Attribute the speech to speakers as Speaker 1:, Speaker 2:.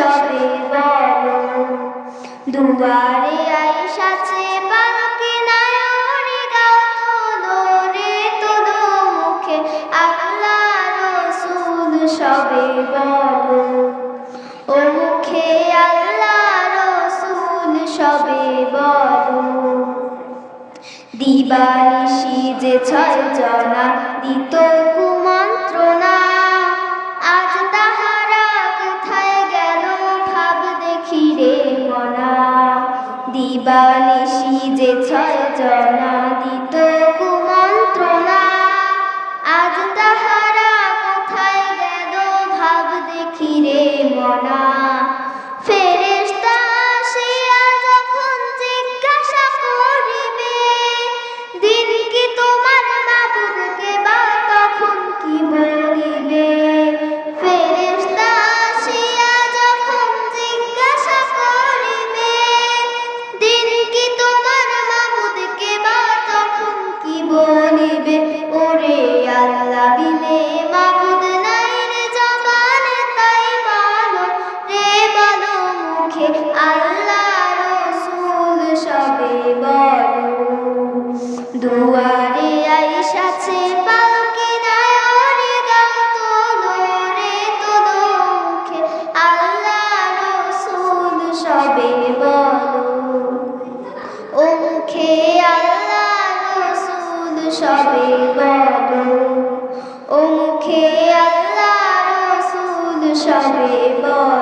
Speaker 1: সবে বলো, দুয়ারে আইসাছে পালকে নায়রে গাও রে মুখে সবে বলো। ও মুখে সবে বলো। যে ছয় জনা দিত কুমন্ত্রণা দিবানিশি যে ছয় জনা দিত কুমন্ত্রণা আজ তাহারা কোথায় গেল ভাব দেখিরে মনা। বলিবে ওরে আল্লাহ বিলে মাবুদ নাই তাই বলো রে বলো মুখে আল্লাহ রসুল সবে বলো। দুয়ারে আইসাছে সবে সবে বলো ও মুখে আল্লাহ রসুল সবে বলো